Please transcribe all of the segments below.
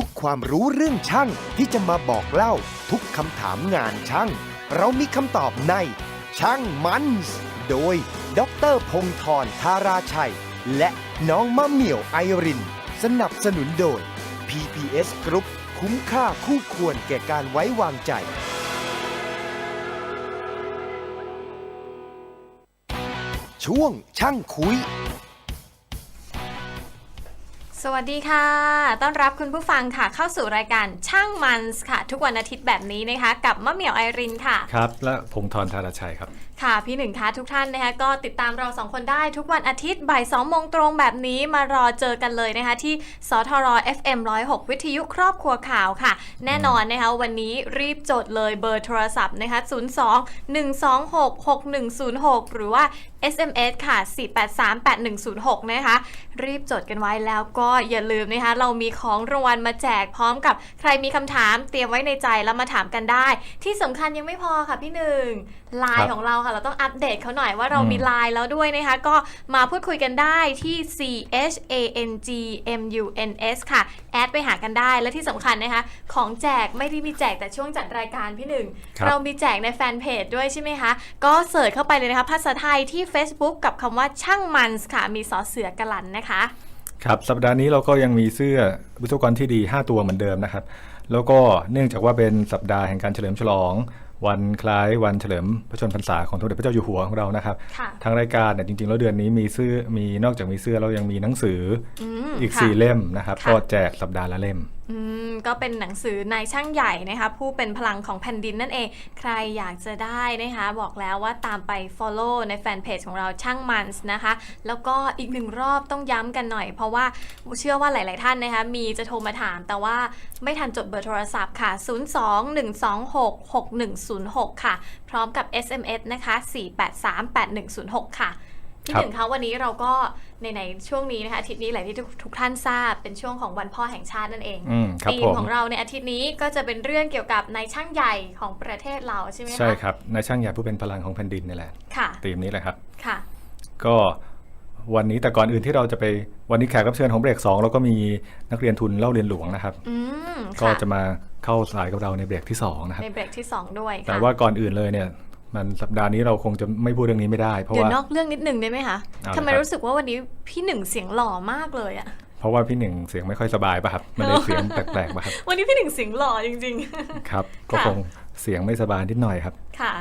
ทุกความรู้เรื่องช่างที่จะมาบอกเล่าทุกคำถามงานช่าง เรามีคำตอบใน ช่างมันส์โดย ดรพงธรธาราชัย และน้องมะเหมี่ยวไอริน สนับสนุนโดย PPS Group คุ้มค่าคู่ควรแก่การไว้วางใจ ช่วงช่างคุย สวัสดีค่ะ ต้อนรับคุณผู้ฟังค่ะ เข้าสู่รายการช่างมันส์ค่ะ ทุกวันอาทิตย์แบบนี้นะคะ กับมะเหมี่ยวไอรินค่ะ ครับ และพงธรธาราชัยครับ ค่ะพี่หนึ่งคะทุกท่านนะคะก็ติดตามเราสองคนได้ทุกวันอาทิตย์บ่ายสองโมงตรงแบบนี้มารอเจอกันเลยนะคะ ที่สทร FM 106 วิทยุครอบครัวข่าวค่ะ แน่นอนนะคะวันนี้รีบจดเลยเบอร์โทรศัพท์นะคะ02 126 6106 หรือว่า SMS ค่ะ 4838106 นะคะ รีบจดกันไว้แล้วก็อย่าลืมนะคะ เรามีของรางวัลมาแจกพร้อมกับใครมีคำถามเตรียมไว้ในใจแล้วมาถามกันได้ ที่สำคัญยังไม่พอค่ะพี่หนึ่งไลครัน์บของเราค่ะ เราต้องอัปเดตเขาหน่อยว่าเราอืมมีไลน์แล้วด้วยนะคะ ก็มาพูดคุยกันได้ที่ C H A N G M U N S ค่ะ แอดไปหากันได้และที่สำคัญนะคะ ของแจกไม่ได้มีแจกแต่ช่วงจัดรายการพี่หนึ่ง ครับเรามีแจกในแฟนเพจด้วยใช่ไหมคะ ก็เสิร์ชเข้าไปเลยนะคะ ภาษาไทยที่ Facebook กับคำว่าช่างมันส์ค่ะ มีสอเสือกะลันนะคะ ครับสัปดาห์นี้เราก็ยังมีเสื้อวิศวกรที่ดี 5 ตัวเหมือนเดิมนะครับ แล้วก็เนื่องจากว่าเป็นสัปดาห์แห่งการเฉลิมฉลอง วันคล้ายวันเฉลิมพระชนมพรรษาของสมเด็จพระเจ้าอยู่หัวของเรานะครับค่ะทางรายการเนี่ยจริงๆ แล้วเดือนนี้มีเสื้อมีนอกจากมีเสื้อเรายังมีหนังสืออืมอีกค่ะ4เล่มนะครับค่ะก็แจกสัปดาห์ละเล่ม อืมก็เป็นหนังสือนายช่างใหญ่นะคะผู้เป็นพลังของแผ่นดินนั่นเอง ใครอยากจะได้นะคะ บอกแล้วว่าตามไป Follow ในแฟนเพจของเราช่างมันส์นะคะ แล้วก็อีกหนึ่งรอบต้องย้ำกันหน่อย เพราะว่าเชื่อว่าหลาย ๆ ท่านนะคะ มีจะโทรมาถาม แต่ว่าไม่ทันจดเบอร์โทรศัพท์ค่ะ 02-126-6106 ค่ะ พร้อมกับ SMS นะคะ 4838106 ค่ะพี่ครับหนึ่งคะวันนี้เราก็ ในในๆช่วงนี้นะคะอาทิตย์นี้หลายที่ทุกทุกท่านทราบเป็นช่วงของวันพ่อแห่งชาตินั่นเองอืมครับธีผมของเราในอาทิตย์นี้ก็จะเป็นเรื่องเกี่ยวกับนายช่างใหญ่ของประเทศเราใช่ไหมคะใช่ครับนายช่างใหญ่ผู้เป็นพลังของแผ่นดินนี่แหละค่ะธีมนี้แหละครับค่ะก็วันนี้แต่ก่อนอื่นที่เราจะไปวันนี้แขกรับเชิญของเบรกสองเราก็มีนักเรียนทุนเล่าเรียนหลวงนะครับอืมก็ค่จะมาเข้าสายกับเราในเบรกที่สองนะครับในเบรกที่ 2 ด้วยค่ะแต่ว่าก่อนอื่นเลยเนี่ย มันสัปดาห์นี้เราคงจะไม่พูดเรื่องนี้ไม่ได้ เพราะเดี๋ยวว่านอกเรื่องนิดหนึ่งได้ไหมคะเอาทำไมละครับ รู้สึกว่าวันนี้พี่หนึ่งเสียงหล่อมากเลยอะเพราะว่าพี่หนึ่งเสียงไม่ค่อยสบายป่ะครับ มันเลยเสียงแปลกๆป่ะครับ วันนี้พี่หนึ่งเสียงหล่อจริง ครับ ก็ค่ะคงเสียงไม่สบายนิดหน่อยครับ ๆ ค่ะ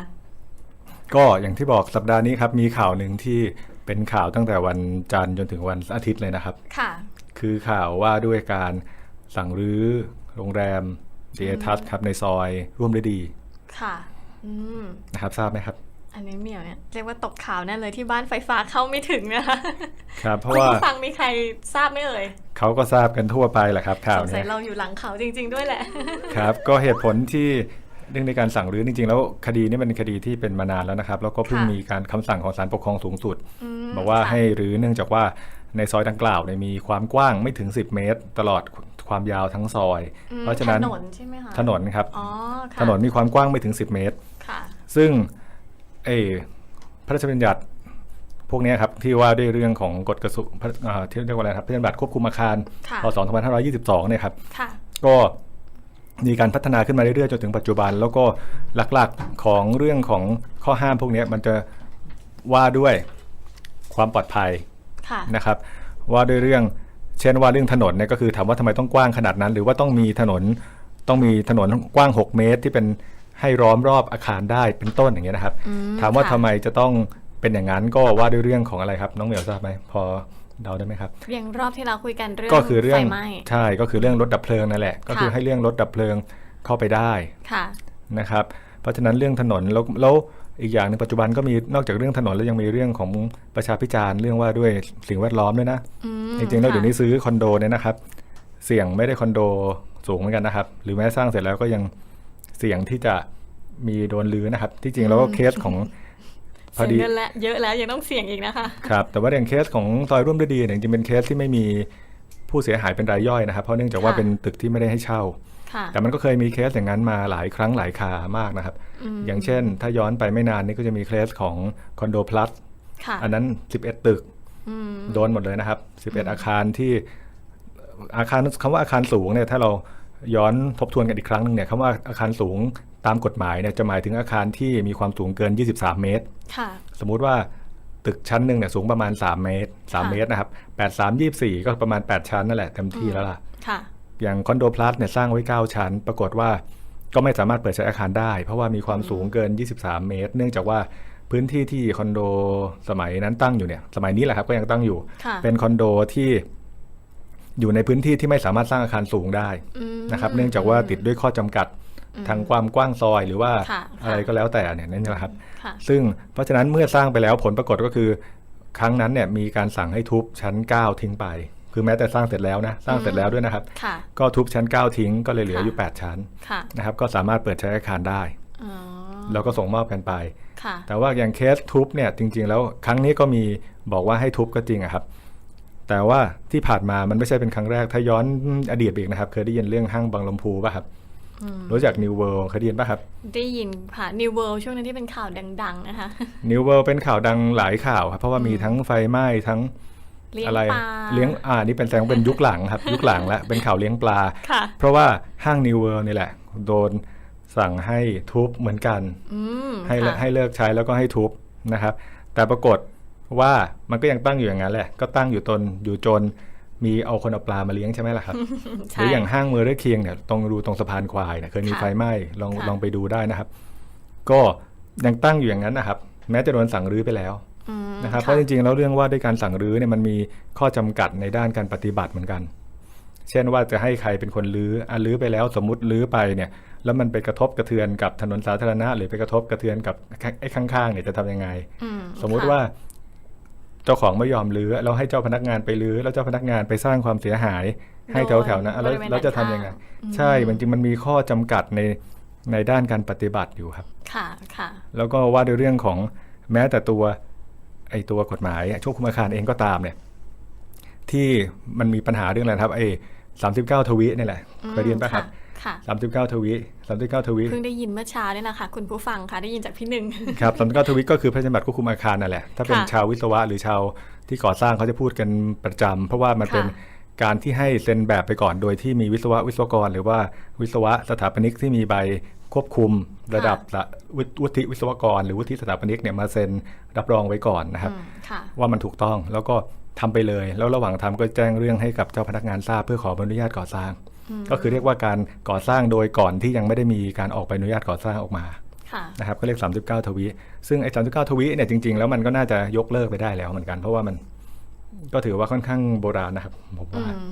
ก็อย่างที่บอกสัปดาห์นี้ครับมีข่าวหนึ่งที่เป็นข่าวตั้งแต่วันจันทร์จนถึงวันอาทิตย์เลยนะครับ ค่ะ คือข่าวว่าด้วยการสั่งรื้อโรงแรมเดทัสครับในซอยร่วมฤดี ค่ะอืม นะครับทราบไหมครับอันนี้เหมียวเนี่ยเรียกว่าตกข่าวแน่เลยที่บ้านไฟฟ้าเข้าไม่ถึงนะคะครับเพราะคุณว่าผู้ฟังมีใครทราบไหมเอ่ยเขาก็ทราบกันทั่วไปแหละครับข่าวสงสัเนี้ยยเราอยู่หลังเขาจริง ๆ ด้วยแหละครับ ก็เหตุผลที่เรื่องในการสั่งรื้อจริง ๆ แล้วคดีนี้เป็นคดีที่เป็นมานานแล้วนะครับ แล้วก็เพิ่งค่ะมีการคำสั่งของศาลปกครองสูงสุดมบอกว่าค่ะให้รื้อเนื่องจากว่าในซอยดังกล่าวเนี่ยมีความกว้างไม่ถึง 10 เมตร ตลอดความยาวทั้งซอยอืมเพราะฉะนั้นถนนใช่ไหมคะถนนครับอ๋อค่ะถนนมีความกว้างไม่ถึง 10 เมตรค่ะ ซึ่งเออพระราชบัญญัติพวกเนี้ยครับที่ว่าด้วยเรื่องของกฎกระทรวงพระอ่าที่เรียกว่าอะไรครับพระราชบัญญัติควบคุมอาคารค่ะพศ2522 เนี่ยครับค่ะก็มีการพัฒนาขึ้นมาเรื่อยๆ จนถึงปัจจุบัน แล้วก็หลักๆของเรื่องของข้อห้ามพวกเนี้ยมันจะว่าด้วยความปลอดภัยค่ะนะครับ ว่าด้วยเรื่องเช่นว่าเรื่องถนนเนี่ยก็คือถามว่าทำไมต้องกว้างขนาดนั้น หรือว่าต้องมีถนนต้องมีถนนกว้าง 6 เมตรที่เป็น ให้ล้อมรอบอาคารได้เป็นต้นอย่างเงี้ยนะครับอืมถามว่าค่ะทำไมจะต้องเป็นอย่างนั้นก็ว่าด้วยเรื่องของอะไรครับ น้องเหมียวทราบไหมพอเดาได้ไหมครับอย่างรอบที่เราคุยกันเรื่องก็คือเรื่องไฟไหม้ใช่ก็คือเรื่องรถดับเพลิงนั่นแหละ ก็คือค่ะให้เรื่องรถดับเพลิงเข้าไปได้ค่ะนะครับ เพราะฉะนั้นเรื่องถนนแล้วแล้วอีกอย่างหนึงปัจจุบันก็มีนอกจากเรื่องถนนแล้วยังมีเรื่องของประชาพิจารณ์เรื่องว่าด้วยสิ่งแวดล้อมด้วยนะอืมจริงๆแล้วค่ะเดี๋ยวนี้ซื้อคอนโดเนี่ยนะครับ เสี่ยงไม่ได้คอนโดสูงเหมือนกันนะครับ หรือแม้สร้างเสร็จแล้วก็ยังเสี่ยงที่จะ มีโดนลือนะครับ ที่จริงแล้วก็เคสของพอเสียดีเงินแล้วเยอะแล้วยังต้องเสี่ยงอีกนะคะครับแต่ว่าอย่างเคสของซอยร่วมฤดีเนี่ยจริงๆเป็นเคสที่ไม่มีผู้เสียหายเป็นรายย่อยนะครับ เพราะเนื่องจากว่าค่ะเป็นตึกที่ไม่ได้ให้เช่าค่ะแต่มันก็เคยมีเคสอย่างนั้นมาหลายครั้งหลายคามากนะครับมอย่างเช่น ถ้าย้อนไปไม่นานนี่ก็จะมีเคสของคอนโดพลัสค่ะอันนั้น 11 ตึกอืมโดนหมดเลยนะครับ 11 อาคารที่อาคารคำว่าอาคารสูงเนี่ยถ้าเราย้อนทบทวนกันอีกครั้งหนึ่งเนี่ยคำว่าอาคารสูง ตามกฎหมายเนี่ยจะหมายถึงอาคารที่มีความสูงเกิน 23 เมตร ค่ะ สมมุติว่าตึกชั้นหนึ่งเนี่ยสูงประมาณ 3 เมตร3ค่ะเมตรนะครับ8 3 24 ก็ประมาณ 8 ชั้นนั่นแหละเต็มที่แล้วล่ะ ค่ะ อย่างคอนโดพลัสเนี่ยสร้างไว้ 9 ชั้น ปรากฏว่าก็ไม่สามารถเปิดใช้อาคารได้ เพราะว่ามีความสูงเกิน 23 เมตร เนื่องจากว่าพื้นที่ที่คอนโดสมัยนั้นตั้งอยู่เนี่ย สมัยนี้แหละครับก็ยังตั้งอยู่ ค่ะ เป็นคอนโดที่อยู่ในพื้นที่ที่ไม่สามารถสร้างอาคารสูงได้อืมนะครับ เนื่องจากว่าติดด้วยข้อจำกัด ทางความกว้างซอยหรือว่าค่ะอะไรก็แล้วแต่เนี่ยนั่นแหละครับค่ะซึ่งเพราะฉะนั้นเมื่อสร้างไปแล้วผลปรากฏก็คือ ครั้งนั้นเนี่ยมีการสั่งให้ทุบชั้น 9 ทิ้งไป คือแม้แต่สร้างเสร็จแล้วนะสร้างเสร็จแล้วด้วยนะครับค่ะก็ทุบชั้น 9 ทิ้งก็เลยเหลืออยู่ค่ะ8ชั้นค่ะนะครับก็สามารถเปิดใช้อาคารได้อ๋อแล้วก็ส่งมอบกันไปค่ะแต่ว่าอย่างเคสทุบเนี่ยจริง ๆ แล้วครั้งนี้ก็มีบอกว่าให้ทุบก็จริงอะครับ แต่ว่าที่ผ่านมามันไม่ใช่เป็นครั้งแรก ถ้าย้อนอดีตไปอีกนะครับ เคยได้ยินเรื่องห้างบางลำพูป่ะครับอืม รู้จัก New World เคยได้ยินป่ะครับ ได้ยินค่ะ New World ช่วงนั้นที่เป็นข่าวดัง ๆ นะคะ New World เป็นข่าวดังหลายข่าวครับ เพราะว่ามีทั้งไฟไหม้ทั้งเลี้ยงอะไรปลาเลี้ยงอ่านี่เป็นแสดงว่าเป็นยุคหลังครับ ยุคหลังแล้วเป็นข่าวเลี้ยงปลาค่ะเพราะว่าห้าง New World นี่แหละ โดนสั่งให้ทุบเหมือนกันอืมให้เลิกค่ะให้เลิกใช้แล้วก็ให้ทุบนะครับ แต่ปรากฏว่ามันก็ยังตั้งอยู่อย่างนั้นแหละ ก็ตั้งอยู่ตนอยู่จน มีเอาคนเอาปลามาเลี้ยงใช่ไหมล่ะครับหใช่รืออย่างห้างเมอร์เรอร์เคียงเนี่ยตรงดูตรงสะพานควายเนี่ยเคยมีค่ะไฟไหม้ลองค่ะลองไปดูได้นะครับ ก็ยังตั้งอยู่อย่างนั้นนะครับ แม้จะโดนสั่งรื้อไปแล้วอืมนะครับเพราะจริงๆแล้วเรื่องว่าด้วยการสั่งรื้อเนี่ยมันมีข้อจำกัดในด้านการปฏิบัติเหมือนกัน เช่นว่าจะให้ใครเป็นคนรื้ออะรื้อไปแล้วสมมุติรื้อไปเนี่ย แล้วมันไปกระทบกระเทือนกับถนนสาธารณะ หรือไปกระทบกระเทือนกับไอ้ข้างๆเนี่ยจะทำยังไงอืสมมุติค่ะว่า เจ้าของไม่ยอมรื้อเราให้เจ้าพนักงานไปรื้อแล้วเจ้าพนักงานไปสร้างความเสียหาย ให้แถวๆนั้นอะแล้วบริเวณแล้วจะทำด้านข้างยังไงอืมใช่มันจริงมันมีข้อจำกัดในในด้านการปฏิบัติอยู่ครับค่ะค่ะแล้วก็ว่าด้วยเรื่องของแม้แต่ตัวไอ้ตัวกฎหมายช่วคุมอาคารเองก็ตามเนี่ยที่มันมีปัญหาเรื่องอะไรนะครับไอ้สามสิบเก้าทวีนี่แหละเคยเรียนป่ะครับ ค่ะสามสิบเก้าทวีสามสิบเก้าทวีเพิ่งได้ยินเมื่อเช้าเนี่ยนะคะคุณผู้ฟังค่ะได้ยินจากพี่หนึ่งครับสามสิบเก้าทวีก็คือพระราชบัญญัติควบคุมอาคารนั่นแหละ ถ้าเป็นค่ะชาววิศวะหรือชาวที่ก่อสร้างเขาจะพูดกันประจำเพราะว่ามันเป็นค่ะการที่ให้เซ็นแบบไปก่อนโดยที่มีวิศวะวิศวกร หรือว่าวิศวะสถาปนิกที่มีใบควบคุมระดับละวุฒิวุฒิวิศวกร หรือวุฒิสถาปนิกเนี่ยมาเซ็นรับรองไว้ก่อนนะครับอืมค่ะว่ามันถูกต้องแล้วก็ทำไปเลย แล้วระหว่างทำก็แจ้งเรื่องให้กับเจ้าพนักงานทราบเพื่อขอใบอนุญาตก่อสร้าง ก็คือเรียกว่าการก่อสร้างโดยก่อนที่ยังไม่ได้มีการออกใบอนุญาตก่อสร้างออกมาค่ะนะครับก็เรียก 39 ทวีซึ่งไอ้39 ทวีเนี่ยจริง ๆ แล้วมันก็น่าจะยกเลิกไปได้แล้วเหมือนกันเพราะว่ามันก็ถือว่าค่อนข้างโบราณนะครับผมอืว่าม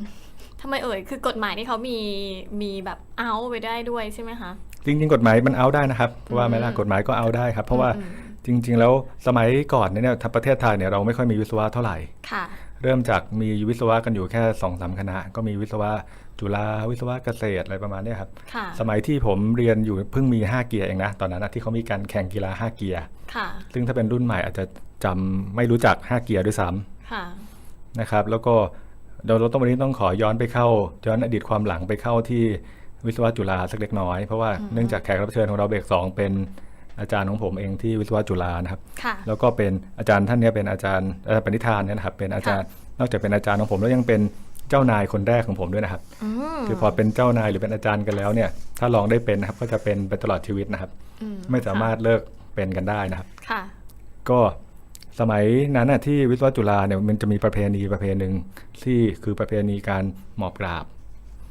ทำไมเอ่ย คือกฎหมายนี่เขามีมีแบบเอาไปได้ด้วยใช่ไหมคะ จริง ๆ กฎหมายมันเอาได้นะครับ ว่าไหมล่ะอืมกฎหมายก็เอาได้ครับ เพราะว่าอืมจริง ๆ แล้วสมัยก่อนเนี่ยทางประเทศไทยเนี่ยเราไม่ค่อยมีวิศวะเท่าไหร่ค่ะเริ่มจากมีวิศวะกันอยู่แค่สองสามคณะ ก็มีวิศวะ จุฬาวิศวะเกษตรอะไรประมาณเนี้ยครับค่ะสมัยที่ผมเรียนอยู่เพิ่งมี 5 เกียร์เองนะ ตอนนั้นนะที่เขามีการแข่งกีฬา 5 เกียร์ค่ะซึ่งถ้าเป็นรุ่นใหม่อาจจะจำไม่รู้จัก 5 เกียร์ด้วยซ้ำค่ะนะครับ แล้วก็เดี๋ยวเราต้องวันนี้ต้องขอย้อนไปเข้า ย้อนอดีตความหลังไปเข้าที่วิศวะจุฬาสักเล็กน้อย เพราะว่าอืมเนื่องจากแขกรับเชิญของเราเบรกสองเป็นอาจารย์ของผมเองที่วิศวะจุฬานะครับค่ะแล้วก็เป็นอาจารย์ท่านเนี้ยเป็นอาจารย์อาจารย์ปณิธานเนี่ยนะครับ เป็นอาจารย์ นอกจากเป็นอาจารย์ของผมแล้วยังเป็นเจ้านายคนแรกของผมด้วยนะครับอืมคือพอเป็นเจ้านายหรือเป็นอาจารย์กันแล้วเนี่ย ถ้าลองได้เป็นนะครับก็จะเป็นไปตลอดชีวิตนะครับอืไม่สามารถเลิกเป็นกันได้นะครับค่ะก็สมัยนั้นน่ะที่วิศวะจุฬาเนี่ยมันจะมีประเพณีประเพณีหนึ่งที่คือประเพณีการหมอบกราบ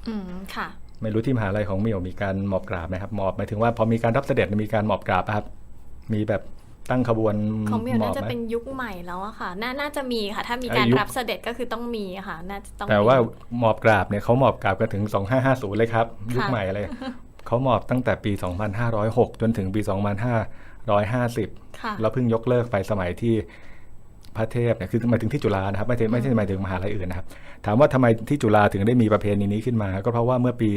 อืมค่ะ ไม่รู้ที่มหาลัยของเมี่ยวมีการหมอบกราบไหมครับหมอบหมายถึงว่าพอมีการรับเสด็จมีการหมอบกราบปะครับ มีแบบ ตั้งขบวนของเมียวหมอน่าบจะไหมเป็นยุคใหม่แล้วอะค่ะน่าน่าจะมีค่ะ ถ้ามีการอายุรับเสด็จก็คือต้องมีค่ะ น่าจะต้องแต่ว่ามีหมอบกราบเนี่ยเขาหมอบกราบกันถึง 2550 เลยครับ ยุคค่ะใหม่อะไรเขาหมอบตั้งแต่ปี 2506 จนถึงปี 2550ค่ะแล้วเพิ่งยกเลิกไปสมัยที่พระเทพเนี่ยคือหมายถึงที่จุฬานะครับไม่ใช่ไม่ใช่หมายถึงมหาลัยอื่นนะครับ ถามว่าทำไมที่จุฬาถึงได้มีประเพณีนี้ขึ้นมา ก็เพราะว่าเมื่อปี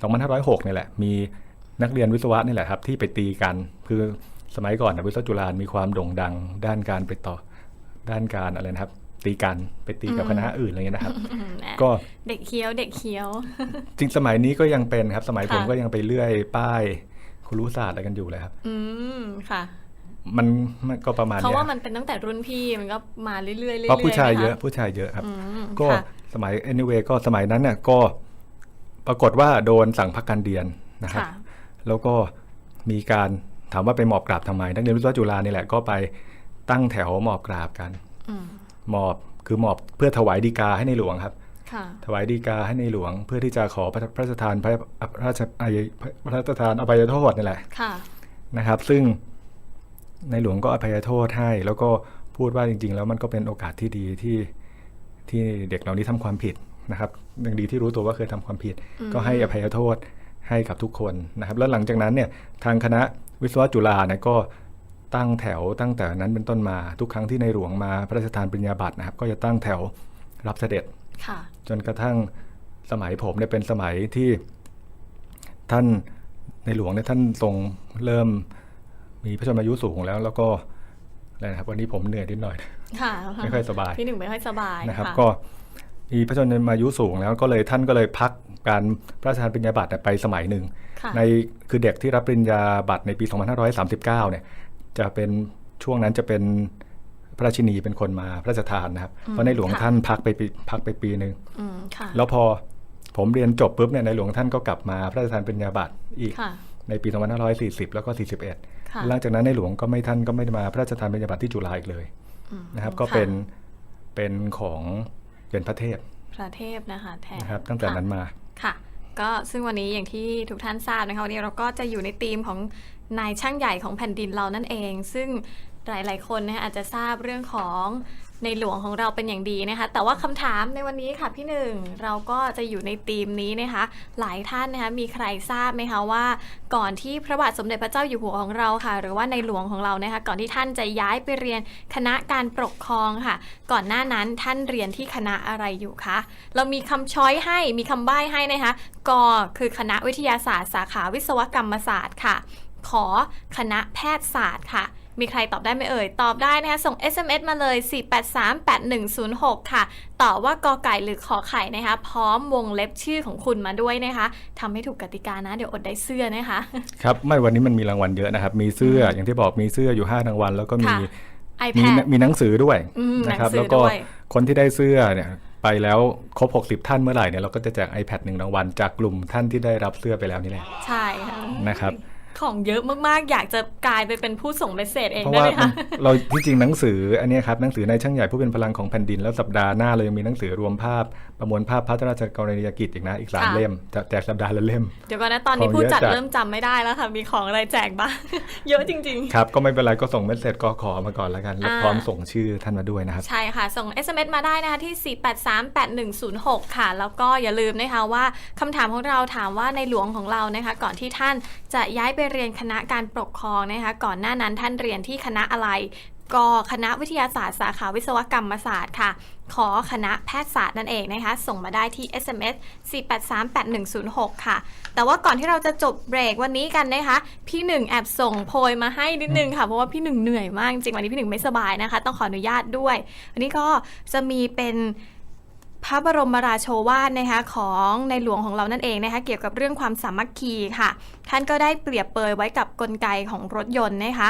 2506เนี่ยแหละ มีนักเรียนวิศวะนี่แหละครับ ที่ไปตีกันคือ สมัยก่อนนะวิศวจุฬามีความโด่งดัง ด้านการไปต่อด้านการอะไรนะครับ ตีกันไปตีกับอืมคณะอื่นอะไรเงี้ยนะครับอืมแหมก็เด็กเคี้ยวเด็กเคี้ยว จริงสมัยนี้ก็ยังเป็นครับ สมัยผมค่ะก็ยังไปเลื่อยป้ายครุศาสตร์อะไรกันอยู่เลยครับ อืมค่ะมันมันก็ประมาณเขาเนี้ยว่ามันเป็นตั้งแต่รุ่นพี่มันก็มาเรื่อยๆเรื่อยๆเพราะผู้ชายนคเยอะผู้ชายเยอะครับอืมก็ค่ะสสมัย anyway ก็สมัยนั้นเนี่ยก็ปรากฏว่าโดนสั่งพักการเรียนนะครับค่ะแล้วก็มีการ ถามว่าไปหมอบกราบทำไมนักเรียนวิศวะจุฬานี่แหละก็ไปตั้งแถวหมอบกราบกันอืมหมอบคือหมอบเพื่อถวายดีกาให้ในหลวงครับค่ะถวายดีกาให้ในหลวง เพื่อที่จะขอพระพระราชทานพระพระราชอภัยพระราชทานอภัยโทษนี่แหละค่ะนะครับ ซึ่งในหลวงก็อภัยโทษให้ แล้วก็พูดว่าจริง ๆ แล้วมันก็เป็นโอกาสที่ดีที่ที่เด็กเหล่านี้ทำความผิดนะครับยังดีที่รู้ตัวว่าเคยทำความผิด ก็ให้อภัยโทษให้กับทุกคนนะครับ แล้วหลังจากนั้นเนี่ยทางคณะ วิศวะจุฬาเนี่ยก็ตั้งแถวตั้งแต่นั้นเป็นต้นมาทุกครั้งที่ในหลวงมาพระราชทานปริญญาบัตรนะครับ ก็จะตั้งแถวรับเสด็จค่ะจนกระทั่งสมัยผมเนี่ยเป็นสมัยที่ท่านในหลวงเนี่ยท่านทรงเริ่มมีพระชนมายุสูงแล้วแล้วก็อะไรนะครับวันนี้ผมเหนื่อยนิดหน่อยค่ะไม่ค่อยสบายพี่หนึ่งไม่ค่อยสบายนะครับะก็ มีพระชนมายุสูงแล้วก็เลยท่านก็เลยพักการพระราชทานปริญญาบัตรเนี่ยไปสมัยหนึ่งค่ะในคือเด็กที่รับปริญญาบัตรในปี 2539 เนี่ยจะเป็นช่วงนั้นจะเป็นพระราชินีเป็นคนมาพระราชทานนะครับ เพราะในหลวงค่ะท่านพักไปปีพักไปปีหนึ่งอืมค่ะแล้วพอผมเรียนจบปุ๊บเนี่ยในหลวงท่านก็กลับมาพระราชทานปริญญาบัตรอีกค่ะในปี 2540 แล้วก็ 41ค่ะหลังจากนั้นในหลวงก็ไม่ท่านก็ไม่ได้มาพระราชทานปริญญาบัตรที่จุฬาอีกเลยอืมนะครับ ก็ค่ะเป็นเป็นของ เป็นพระเทพพระเทพนะคะแทนนะครับ ตั้งแต่นั้นมาค่ะ ก็ซึ่งวันนี้อย่างที่ทุกท่านทราบนะคะวันนี้เราก็จะอยู่ในธีมของนายช่างใหญ่ของแผ่นดินเรานั่นเอง ซึ่งหลาย ๆ คนนะคะอาจจะทราบเรื่องของ ในหลวงของเราเป็นอย่างดีนะคะ แต่ว่าคำถามในวันนี้ค่ะพี่หนึ่งเราก็จะอยู่ในธีมนี้นะคะ หลายท่านนะคะมีใครทราบไหมคะว่า ก่อนที่พระบาทสมเด็จพระเจ้าอยู่หัวของเราค่ะ หรือว่าในหลวงของเรานะคะ ก่อนที่ท่านจะย้ายไปเรียนคณะการปกครองค่ะ ก่อนหน้านั้นท่านเรียนที่คณะอะไรอยู่คะเรามีคำช้อยให้มีคำใบ้ให้นะคะกคือคณะวิทยาศาสตร์ สาขาวิศวกรรมศาสตร์ค่ะ ขอคณะแพทยศาสตร์ค่ะ มีใครตอบได้ไหมเอ่ย ตอบได้นะคะ ส่ง SMS มาเลย 4838106 ค่ะ ตอบว่ากอไก่หรือขอไข่นะคะ พร้อมวงเล็บชื่อของคุณมาด้วยนะคะทำให้ถูกกติกานะ เดี๋ยวอดได้เสื้อนะคะ ครับ ไม่วันนี้มันมีรางวัลเยอะนะครับ มีเสื้อ อย่างที่บอกมีเสื้ออยู่5รางวัล แล้วก็มีค่ะมี iPad มีหนังสือด้วยอืมนะครับหนังสือแล้วก็ด้วยคนที่ได้เสื้อเนี่ยไปแล้วครบ 60 ท่านเมื่อไหร่เนี่ยเราก็จะแจก iPad หนึ่งรางวัลจากกลุ่มท่านที่ได้รับเสื้อไปแล้วนี่แหละ ใช่ค่ะนะครับ ของเยอะมากๆ อยากจะกลายไปเป็นผู้ส่งเมสเซจเองเพราะได้ว่าไหมคะเราที่จริงหนังสืออันเนี้ยครับหนังสือในายช่างใหญ่ผู้เป็นพลังของแผ่นดินแล้วสัปดาห์หน้าเรายังมีหนังสือรวมภาพประมวลภาพพระราชกรณียกิจอีกนะอีกสามค่ะ เล่มจะแจกสัปดาห์ละเล่ม เดี๋ยวก่อนนะตอนนี้ของผู้เยอะจัดจัด เริ่มจำไม่ได้แล้วค่ะ มีของอะไรแจกบ้าง เยอะจริงๆครับก็ไม่เป็นไรก็ส่งเมสเซจก็ขอมาก่อนแล้วกันแล้วอ่า พร้อมส่งชื่อท่านมาด้วยนะครับใช่ค่ะ ส่ง SMS มาได้นะคะที่ 4838106 ค่ะ แล้วก็อย่าลืมนะคะว่าคำถามของเราถามว่าในหลวงของเรานะคะ ก่อนที่ท่านจะย้ายไปเรียนคณะการปกครองนะคะ ก่อนหน้านั้นท่านเรียนที่คณะอะไรก็คณะวิทยาศาสตร์สาขาวิศวกรรมศาสตร์ค่ะ ขอคณะแพทยศาสตร์นั่นเองนะคะ ส่งมาได้ที่ SMS 4838106 ค่ะ แต่ว่าก่อนที่เราจะจบเบรกวันนี้กันนะคะ พี่หนึ่งแอบส่งโพยมาให้นิดนึงค่ะ เพราะว่าพี่หนึ่งเหนื่อยมากจริงวันนี้พี่หนึ่งไม่สบายนะคะ ต้องขออนุญาตด้วยอันนี้ก็จะมีเป็น พระบรมราโชวาทนะคะของในหลวงของเรานั่นเองนะคะเกี่ยวกับเรื่องความสามัคคีค่ะ ท่านก็ได้เปรียบเปยไว้กับกลไกของรถยนต์นะคะ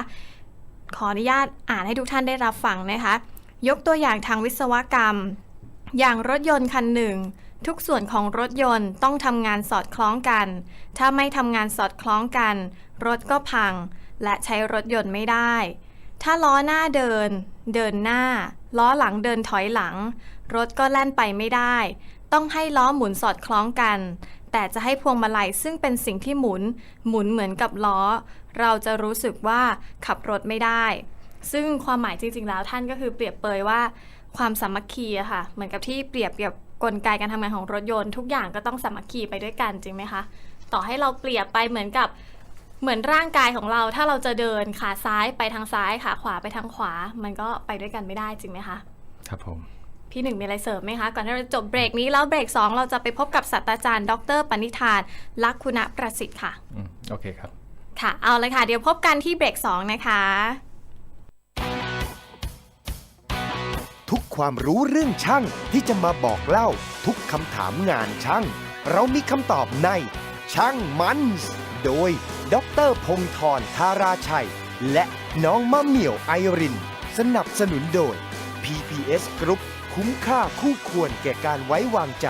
ขออนุญาตอ่านให้ทุกท่านได้รับฟังนะคะ ยกตัวอย่างทางวิศวกรรม อย่างรถยนต์คันหนึ่ง ทุกส่วนของรถยนต์ต้องทำงานสอดคล้องกัน ถ้าไม่ทำงานสอดคล้องกัน รถก็พัง และใช้รถยนต์ไม่ได้ ถ้าล้อหน้าเดิน เดินหน้า ล้อหลังเดินถอยหลัง รถก็แล่นไปไม่ได้ ต้องให้ล้อหมุนสอดคล้องกัน แต่จะให้พวงมาลัยซึ่งเป็นสิ่งที่หมุน หมุนเหมือนกับล้อ เราจะรู้สึกว่าขับรถไม่ได้ ซึ่งความหมายจริง ๆ แล้วท่านก็คือเปรียบเปยว่าความสามัคคีอะค่ะ เหมือนกับที่เปรียบเปรียบกลไกการทำงานของรถยนต์ทุกอย่างก็ต้องสามัคคีไปด้วยกันจริงไหมคะ ต่อให้เราเปรียบไปเหมือนกับเหมือนร่างกายของเราถ้าเราจะเดินขาซ้ายไปทางซ้ายขาขวาไปทางขวา มันก็ไปด้วยกันไม่ได้จริงไหมคะ ครับผม พี่หนึ่งมีอะไรเสริมไหมคะก่อนที่เราจะจบเบรกนี้แล้วเบรก 2 เราจะไปพบกับศาสตราจารย์ ดรปณิธาน ลักคุณประสิทธิ์ค่ะอืมโอเคครับ ค่ะ เอาเลยค่ะ เดี๋ยวพบกันที่เบรก 2 นะคะ ทุกความรู้เรื่องช่างที่จะมาบอกเล่า ทุกคำถามงานช่าง เรามีคำตอบในช่างมันส์โดย ดรพงธรธาราชัย และน้องมะเหมี่ยวไอริน สนับสนุนโดย PPS Group คุ้มค่าคู่ควรแก่การไว้วางใจ